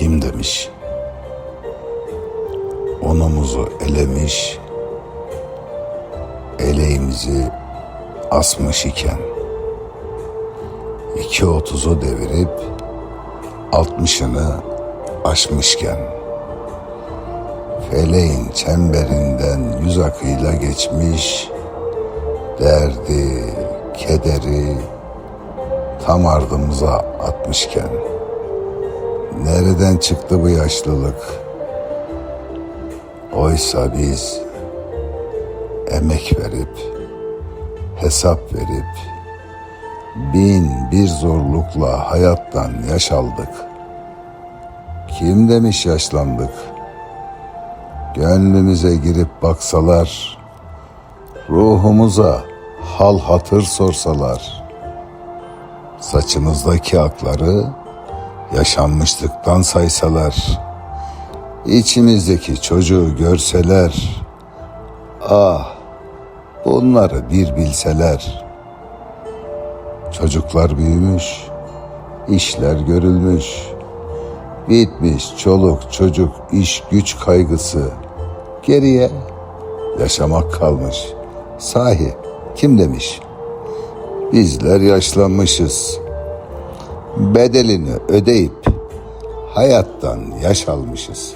Kim demiş? Onumuzu elemiş, eleğimizi asmış iken, iki otuzu devirip altmışını aşmışken, feleğin çemberinden yüz akıyla geçmiş, derdi, kederi tam ardımıza atmışken, nereden çıktı bu yaşlılık? Oysa biz emek verip, hesap verip, bin bir zorlukla hayattan yaş aldık. Kim demiş yaşlandık? Gönlümüze girip baksalar, ruhumuza hal hatır sorsalar, saçımızdaki akları yaşanmışlıktan saysalar, içimizdeki çocuğu görseler, ah bunları bir bilseler. Çocuklar büyümüş, işler görülmüş, bitmiş çoluk çocuk iş güç kaygısı. Geriye yaşamak kalmış. Sahi kim demiş? Bizler yaşlanmışız bedelini ödeyip hayattan yaş almışız.